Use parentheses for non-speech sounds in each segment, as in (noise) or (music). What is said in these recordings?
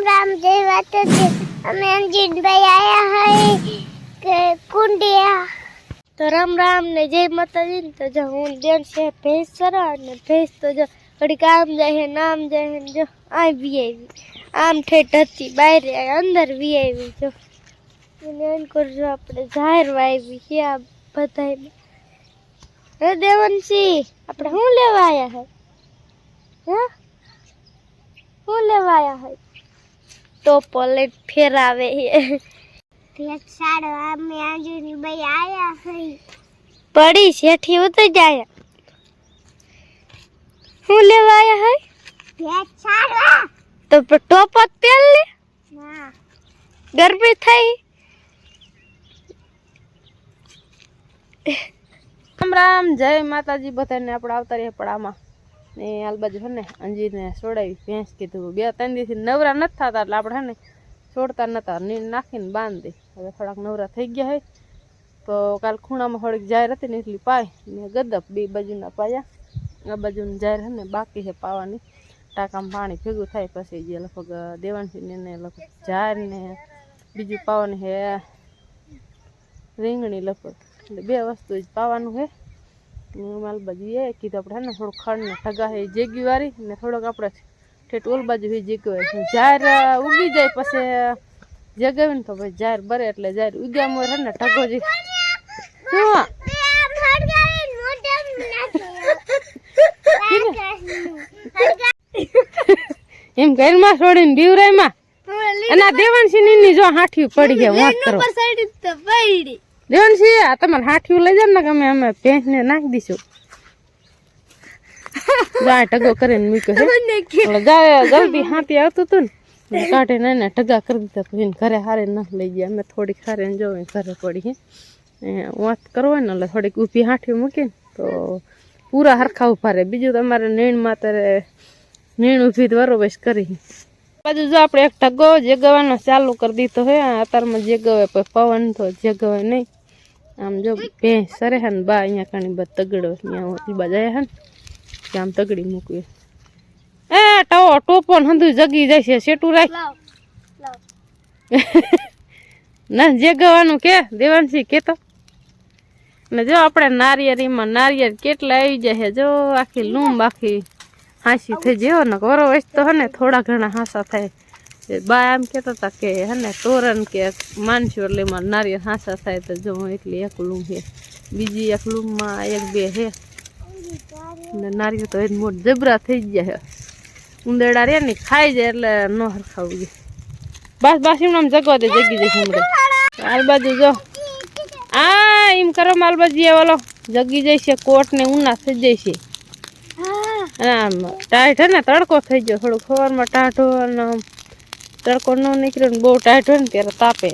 રામ જય માતાજી અમે અંજીનભાઈ આયા હઈ કે કુંડિયા તો રામ રામ ને જય માતાજી ને તો જો હું દેન છે ભેંસ સરા ને ભેંસ તો જો ઘડીક આમ જાય છે નામ જાય છે ને જો આ વી આવી આમ ઠેઠ હતી બહાર અંદર વી આવી જો એને એમ કરજો આપણે જાહેર વાવી છે આ બધાય હે દેવનસી આપણે શું લેવા આવ્યા હે હે શું લેવા આવ્યા હે ટોપો પલટ ફેરાવે સાડો અમે આજુની ભાઈ આયા હઈ. પડી શેઠી ઉતરી જાય. શું લેવા આયા હઈ? ભેટ સાડવા તો ટોપ જ પહેર લે ગરમી થઈ. રામ રામ જય માતાજી બધાને આપણે આવતા રહીએ પડામાં. ને હાલ બાજુ છે ને અંજીરને સોડાવી, ભેંસ કીધું. બે ત્રણ દિવસથી નવરા નથી થતા એટલે આપણે છે ને છોડતા નતા નીર નાખીને બાંધી હવે થોડાક નવરા થઈ ગયા હોય તો કાલ ખૂણામાં થોડીક જાહેર હતી ને એટલી પાય. ને ગદપ બે બાજુના પાયા. આ બાજુની જાહેર છે ને બાકી છે પાવાની. ટાંકામાં પાણી ભેગું થાય પછી જે લગભગ દેવાનસિંહ ને લગભગ જાહેર ને બીજું પાવાની છે રીંગણી લગભગ. એટલે બે વસ્તુ જ પાવાનું છે. માલ બાજુ એ કીધું આપણે હે ને થોડુંક ખડ ને ઠગા હે જેગી વારી ને થોડોક આપણે ઠેઠ ઓલ બાજુ એ જેગવાય જાર ઉગી જાય પછી જગાવે ને તો ભાઈ જાર બરે એટલે જાર ઉગ્યા મોર હે ને ઠગો જે. શું? એમ ઘરમાં છોડીને દીવરાયમાં અને દેવાંશી ની જો હાઠી પડી ગયા વાત કરો. દેવાંશી આ તમારે હાઠિયું લઈ જાવ ને કે અમે અમે ભેંસને નાખી દઈશું. ગાય ટગો કરીને મૂક્યો છે. ગાય જાય હાથી આવતું હતું ને. કાઢીને એને ટગા કરી દીધા પછી ઘરે હારે ન લઈ ગયા. અમે થોડીક હારે ને ઘરે પડી હે વાત કરવો ને એટલે થોડીક ઊભી હાઠી મૂકીને તો પૂરા હરખા ઊભા રહે. બીજું તમારે નીણમાં માતરે નીણ ઊભી બરોબર કરી બાજુ જો આપણે એક ટગો જગવાનો ચાલુ કરી દીધો હે અત્યારમાં જગવે પવન તો જગવે નહીં. આમ જો બે સરે હે ને બા અહીંયા ઘણી બધી તગડો બાજુ આયા હે ને આમ તગડી મૂકવી એ ટાવો ટોપો ને હંધું જગી જાય છે સેટું રાખ ના જગવાનું કે દેવાનસી કેતો. ને જો આપણે નારિયેરીમાં નારિયેળ કેટલા આવી જાય છે જો આખી લૂંબ આખી હાંસી થઈ જેવો ને ઘરો વસ તો હે ને થોડા ઘણા હાંસા થાય. એ બા એમ કહેતા હતા કે હે ને તોરણ કે માનશું એટલે એમાં નારિયેળ હાંસા થાય તો જો હું એટલી એક લૂમ છે બીજી એક લૂમમાં એક બે છે ને નારિયેળ તો એ મોટ જબરા થઈ ગયા છે ઉંદરડા રે ને ખાઈ જાય એટલે ન હરખાવું જાય બસ બસ એમ જગવા દે જગી જશે હમણાં. હાલ બાજુ જો. આ એમ કરો માલ બાજુ એ વાલો જગી જશે કોટ ને ઉના થઈ જશે આમ ટાઈટ હે ને તડકો થઈ ગયો થોડુંક. સવારમાં ટાઢો અને આમ તડકો ન નીકળ્યો ને બહુ ટાઈટ હોય ને ત્યારે તાપે.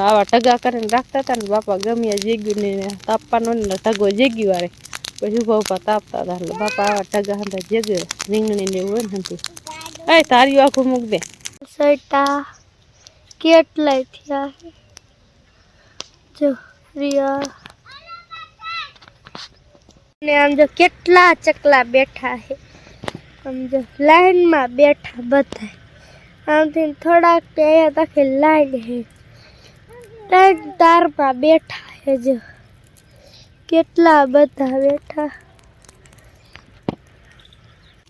આવા ટગા કરીને રાખતા હતા ને બાપા ગમ્યા જેગ્યું ને તાપવાનો ને ટગો જેગ્યું વારે. પછી ઊભા ઊભા તાપતા હતા એટલે બાપા આવા ટગા હતા જેગ્યો રીંગણી ને એવું હોય ને એ તારી આખું મૂક દે. સટા કેટલાય થયા જો, રિયા. ને આમ જો કેટલા ચકલા બેઠા છે આમ જો લાઈનમાં બેઠા બધા. આમથી થોડાક અહીંયા તાકે લાઈન હે. ત્રણ તારમાં બેઠા હે જો. કેટલા બધા બેઠા.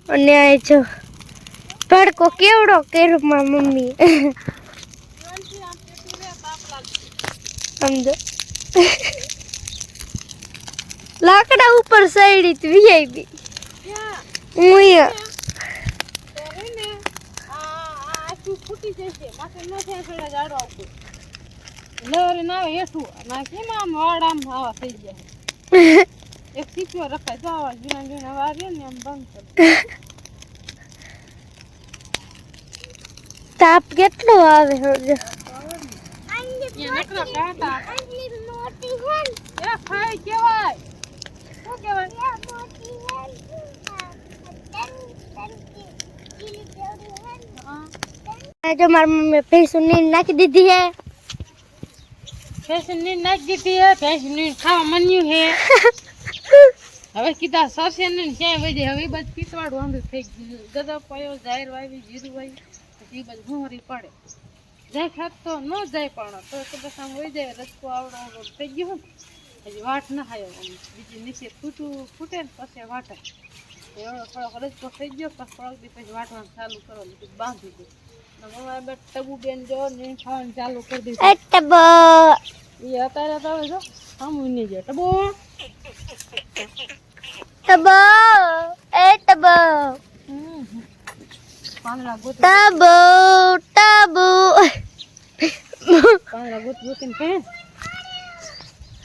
અને આ જો ભડકો કેવડો કર્યો મમ્મી સમજો લાકડા ઉપર સૈડી વીઆઈપી. હું ફૂટી જશે માથે ન થાય થોડા જાડો આવતો લહેરી ના આવે હેઠું ના કેમ આમ વાળ આમ આવા થઈ જાય (laughs) એક સીપીઓ રખાય. તો આવા જૂના જૂના વાર ને આમ બંધ કરી (laughs) તાપ કેટલો આવે ખાય કેવાય? શું કેવાય? જો મારી મમ્મી ભેંસની નાખી દીધી હે ભેંસની નાખી દીધી હે ભેંસની ખાવા મન્યું હે (laughs) હવે કીધા સરસે ને ક્યાંય જાય હવે બધ પીતવાડું આંધું થઈ ગયું. ગદા પાયો જાહેર વાવી જીરું વાવી. પછી બધ ભૂંગળી પડે. જાય ખાત તો ન જાય પણ તો કદાચ આમ હોય જાય રસકો આવડો આવડો થઈ ગયો હજી વાટ ના ખાયો બીજી નીચે ફૂટું ફૂટે ને પછી વાટે. એવડો થોડોક રસકો થઈ ગયો પછી થોડોક દી પછી વાટવાનું ચાલુ કરો બાંધી દે. ને મમ્મી બે ટબુ બેન જો ને ખાવાનું ચાલુ કરી દીધું ટબો એ અત્યારે હવે જો સામું નહીં જાય ટબુ ટબો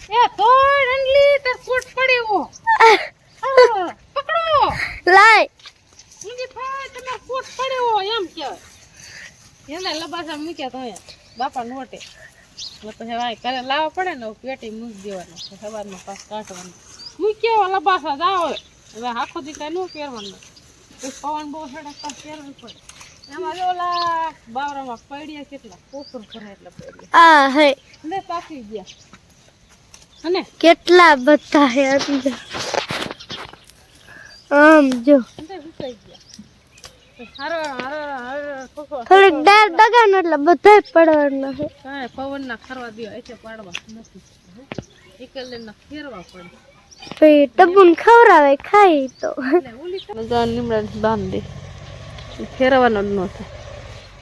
એ તો રંગલી તાર કોટ પડ્યો હા, પકડો લાય ઊંધી ફાય તમાર કોટ પડ્યો એમ કહેવાય એને લબાસા મૂક્યા તમે બાપા નોટે. ઘરે લાવવા પડે ને પેટી મૂકી દેવાનો. સવારમાં પાસ કાઢવાનું. મૂક્યા લબાસા જાઓ હવે. આખો દી કાંઈ ન પહેરવાનું. પવન બહુ સડક પાસ પહેરવું પડે. એમાં જો ઓલા બાવરામાં પડ્યા કેટલા કોકર કરે એટલે પડ્યા. આ હે. ને પાકી ગયા. અને? કેટલા બધા હે આમ જો. સુકાઈ ગયા તો હારો હારો હારો કોકો થોડીક ડાર દગાનો એટલે બધા પડવાના છે. કાંઈ પવનના ખરવા દો એટલે પાડવા નથી. એકલે ફેરવા પડે. પછી ટબુન ખવરાવે ખાઈ તો. મજા લીમડા બાંધી ફેરવાનો જ ન થાય.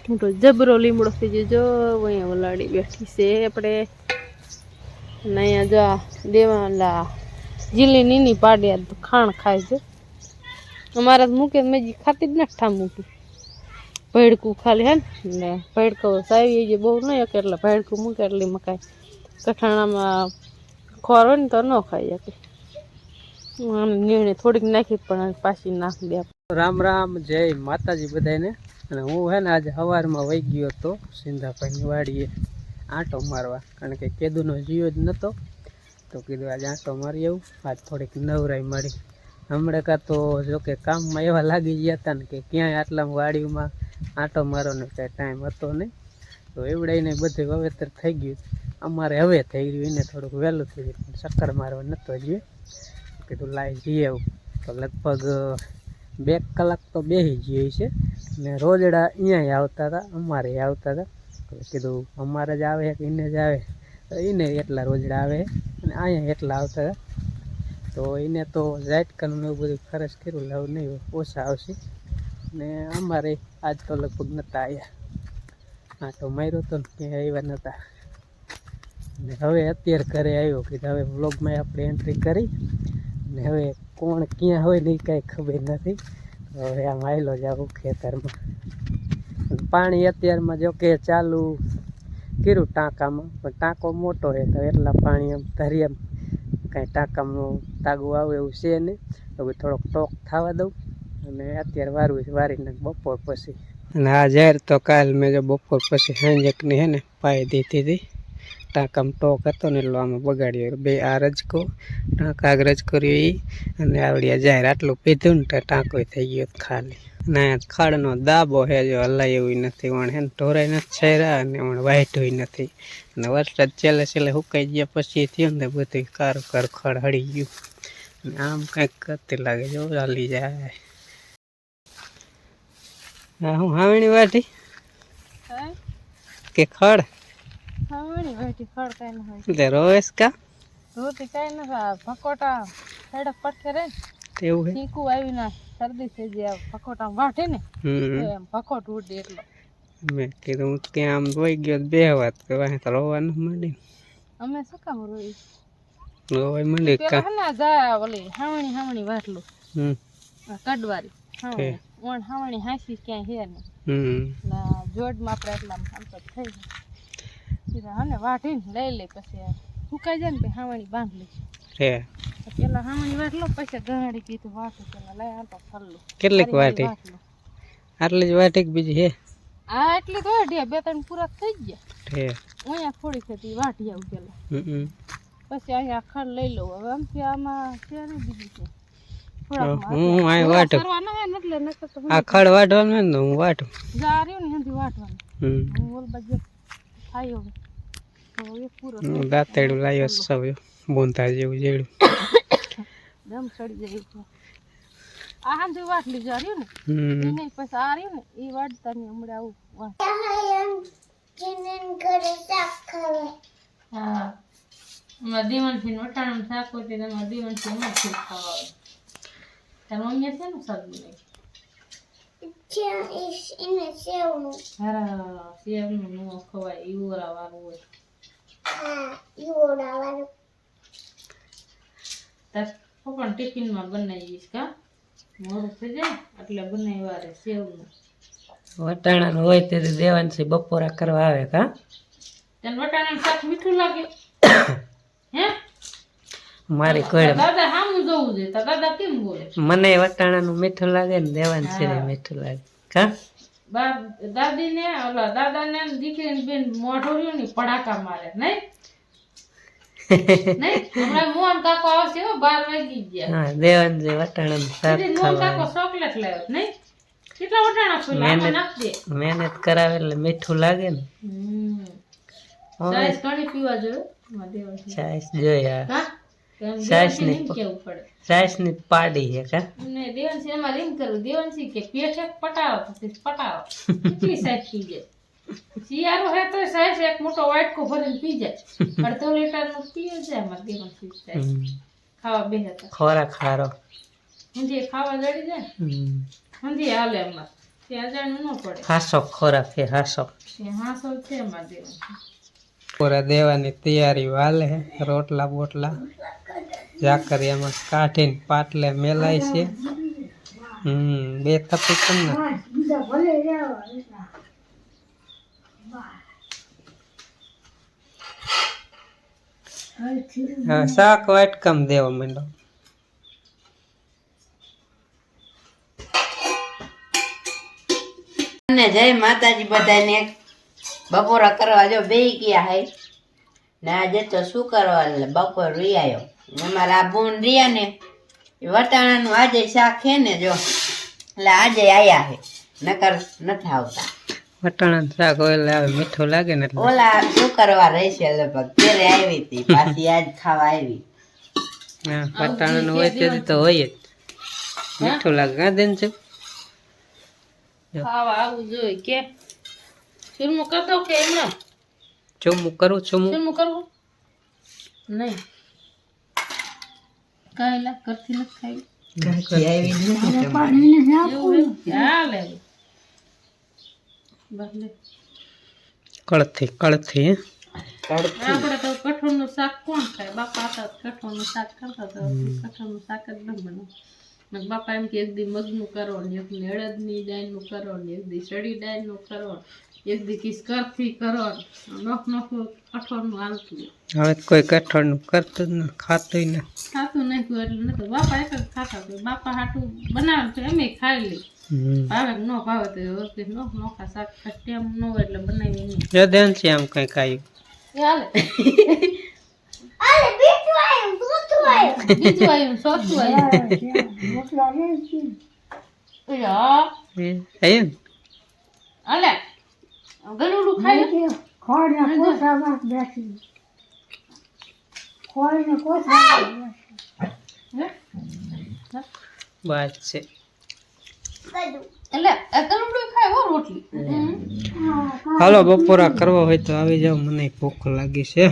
મોટો જબરો લીમડો થઈ જજો જો અહીંયા ઓલાડી બેઠી છે આપણે. ને અહીંયા જો દેવાલા જીલી નીની પાડ્યા તો ખાણ ખાય છે. અમારા મૂકે, મેં ખાતી જ નથી ઠા મૂકી. ભેડકું ખાલી હે ને ભેડકો સાવી જે બહુ નહીં કે એટલે ભેડકું મૂકે, એટલે મકાઈ કઠાણામાં ખોર હોય ને તો ન ખાઈ શકે. નીણે થોડીક નાખી, પણ પાછી નાખી દે રામ રામ, જય માતાજી બધાને અને હું હે ને આજે સવારમાં વહી ગયો હતો સિંધાભાઈની વાડીએ આંટો મારવા. કારણ કે કેદુનો જીવ જ નહોતો તો કીધું આજે આંટો મારી આવું. આજ થોડીક નવરાઈ મળી હમણાં કાં તો જો કે કામમાં એવા લાગી ગયા હતા ને કે ક્યાંય આટલા વાડીમાં આંટો મારવાનો કાંઈ ટાઈમ હતો નહીં. તો એવડાઈને બધું વાવેતર થઈ ગયું. અમારે હવે થઈ ગયું એને થોડુંક વહેલું થઈ ગયું. પણ ચક્કર મારવા નહોતો જઈએ કીધું લાઈ જઈએ એવું તો લગભગ બે કલાક તો બેસી જઈએ છે. ને રોજડા અહીંયા આવતા હતા અમારે આવતા હતા કીધું અમારે જ આવે કે એને જ આવે? એને એટલા રોજડા આવે. અને અહીંયા એટલા આવતા હતા તો એને તો ઝાટકાનું એવું બધું ખર્ચ કર્યું, લાવ નહીં ઓછા આવશે. ને અમારે આજ તો લગભગ નહોતા આવ્યા હા તો માર્યો તો ક્યાંય આવ્યા નહોતા ને હવે અત્યારે ઘરે આવ્યો કે હવે વ્લોગમાં આપણે એન્ટ્રી કરી. ને હવે કોણ ક્યાં હોય ને એ કાંઈ ખબર નથી. હવે આમ આવેલો જ આવું ખેતરમાં. પાણી અત્યારમાં જો કે ચાલુ કર્યું ટાંકામાં, પણ ટાંકો મોટો છે તો એટલા પાણી આમ ધરી આમ કાંઈ ટાંકામાં તાગું આવે એવું છે નહીં. હવે થોડોક ટોક થવા દઉં અને અત્યારે વારવું છે, વારીને બપોર પછી. અને આ જાહેર તો કાલ મેં જો બપોર પછી સાંજકની હે ને પાઈ દીધી હતી. ટાંકામાં ટોક હતો ને એટલો આમાં બગાડ્યો. બે આ રજકો ટાંકા રજકો કર્યો એ અને આવડી જાહેર આટલું પીધું ને તો ટાંકો થઈ ગયો ખાલી. ના ખાડનો દાબો હે જો હલાય એવું નથી વણ હે ને ઢોરાય નથી છેરા અને વણ વાઈટ હોય નથી. અને વરસાદ છેલ્લે છેલ્લે સુકાઈ ગયા પછી થયું ને બધું કારું કાર ખડ હળી ગયું. અને આમ કંઈક કરતી લાગે જો હાલી જાય. હા હું હાવણી વાટી હે. કે ખડ? ખાવાની વાટી ફળ કાંઈ ન હોય. કા? રોટી કાંઈ ન થાય ભકોટા સડક પડખે રહે તેવું હે? ચીકુ આવી ના શરદી થઈ જાય ભકોટા વાટે ને એમ ભકોટ ઉડે એટલો. મેં કીધું હું ત્યાં આમ રોઈ ગયો બે વાત કે વાંહે તો રોવાનું માંડી. અમે શું કામ રોઈ? રોવાય માંડી કા? ના જા ઓલી હાવણી હાવણી વાટલું હમ. કડવારી હાવણી. ઓણ હાવણી હાંસી ક્યાંય હે ને હમ. ના જોડમાં આપણે એટલા આમ થઈ જાય. સીધા હને વાટીને લઈ લે પછી સુકાઈ જાય ને પછી હાવાણી બાંધ લે. પેલા વાટ વાટલો પછી ગહાડી કીધું વાટું પેલા લઈ આંટો ફરલો. કેટલીક વાટી આટલી જ વાટી બીજી હે? આ એટલી તો અઢી બે ત્રણ પૂરા થઈ ગયા. હે. અહીંયા થોડી થતી વાટી આવું પેલા. હમ પછી અહીંયા ખડ લઈ લઉં. હવે આમથી આમાં ક્યારે બીજું છે હું આ વાટું આ ખડ વાટવાનું ને હું વાટું જા રહ્યું ને એનાથી વાટવાનું હું ઓલ બાજુ થાય હવે દાંતેડું લાવ્યો સૌ બોંધા જેવું જેડું. દમ સડી જાય આ હાંજુ વાટ લીધો રહ્યું ને એને પછી આ રહ્યું ને એ વાટતા ને હમણાં આવું વાટ. ઘરે શાક ખાવે હા. અમારા દીવનથી વટાણાનું શાક હોય તે અમારા દીવનથી એમાંથી જ ખાવા આવે. તાર મમ્મીએ છે ને ઈશ એને સેવનું. હારા સેવનું નો ખવાય ઈવરા વાળું હોય. પપ્પાને ટિફિનમાં બનાવીશ કા? મોડું થઈ જાય એટલે બનાવ્યા રે સેવનું. વટાણાનું હોય તે છે બપોરા કરવા આવે કા? તને વટાણાનું શાક મીઠું લાગે? (coughs) હે? મારી કોઈ દાદા સામું જોવું છે દાદા કેમ બોલે? મને વટાણાનું મીઠું લાગે ને દેવાંશી ને મીઠું લાગે. કા? દાદીને ઓલા દાદાને ને દીકરીને બેન મોઢું રહ્યું ને પડાકા મારે નહીં? નહીં? હમણાં મોહન કાકો આવશે હો બાર વાગી ગયા. હા શાક મોહન કાકો ચોકલેટ લાવ્યો નહીં? કેટલા વટાણા ખોલ્યા આમાં મહેનત કરાવે એટલે મીઠું લાગે ને. ચાઈસ ઘણી પીવા જોઈએ ચાઈસ. હા? એમ કેવું પડે છે કા? ને દેવાંશી એમાં એમ કરવું દેવાંશી કે પેઠે પટાવો પટાવો. કેટલી સાઈઝ પી જાય? શિયાળો હે તો સાઈઝ એક મોટો વાટકો ભરીને પી જાય. અડધો લીટરનું પીએ છે અમાર સાઈઝ ખાવા બે હતા ખોરાક ખારો હંધી ખાવા જડી જાય. હંધી હાલે અમાર. ત્યાં જાણવું ન પડે. હાસો ખોરાક છે હાસો. હાસો છે અમાર દેવાંશી. પૂરા દેવાની તૈયારી વાલે રોટલા બોટલા જાકરિયામાં કાઢીને પાટલે મેલાય છે. હમ, બે થપી તમને. હા, શાક વાટકામ દેવા માંડો. જય માતાજી બધાને. બપોરા કરવા જો બે ગયા હે. ને આજે તો શું કરવા બપોર રી આવ્યો અમારા આ બોન રહ્યા ને વટાણાનું આજે શાક છે ને જો એટલે આજે આયા હે. નકર નથી આવતા. વટાણા શાક ઓલે આવે મીઠું લાગે ને એટલે. ઓલા શું કરવા રહેશે લગભગ? ત્યારે આવી હતી પાછી આજ ખાવા આવી. હા વટાણાનું હોય તે તો હોય જ. મીઠું લાગે હા દેન છે? ખાવા આવું જોઈએ કે. ફિલ્મો કરતો કે એમને હું કરું ચુમું ફિલ્મો કરવું નહીં. કાંઈ કરતી નથી ખાઈ. કાંઈ આવી નથી. એવું એમ? હાલે બસ લે. કળથી કળથી આપણે તો કઠોળનું શાક કોણ ખાય? બાપા હતા કઠોળ કઠોળનું શાક કરતા તો કઠોળનું શાક જ ન બને ને બાપા એમ કે એક દી મગનું કરો ને એક દી ડાયનનું કરો ને એક દી ચડી ડાયનનું કરો એક દી કિસ કરથી કરો નોખ નોખ કઠોળનું હાલતું હવે કોઈ કઠોળનું કરતું ન ખાતું ન. ખાતું નહીં કોઈ એટલે નતું બાપા એક જ ખાતા તો બાપા હાટું બનાવે તો એમ ખાઈ લે. ભાવે ન ભાવે તો વખતે નોખ નોખા શાક ટેમ ન હોય એટલે બનાવી નહીં જો દેન છે આમ કંઈક આવ્યું અરે બીજું આવ્યું ચોથું આવ્યું આવ્યું? અલે ગલુડું ખાય બસ છે કદું એટલે આ ગલુડું ખાય હાલો બપોરા કરવા હોય તો આવી જાવ મને ભૂખ લાગી છે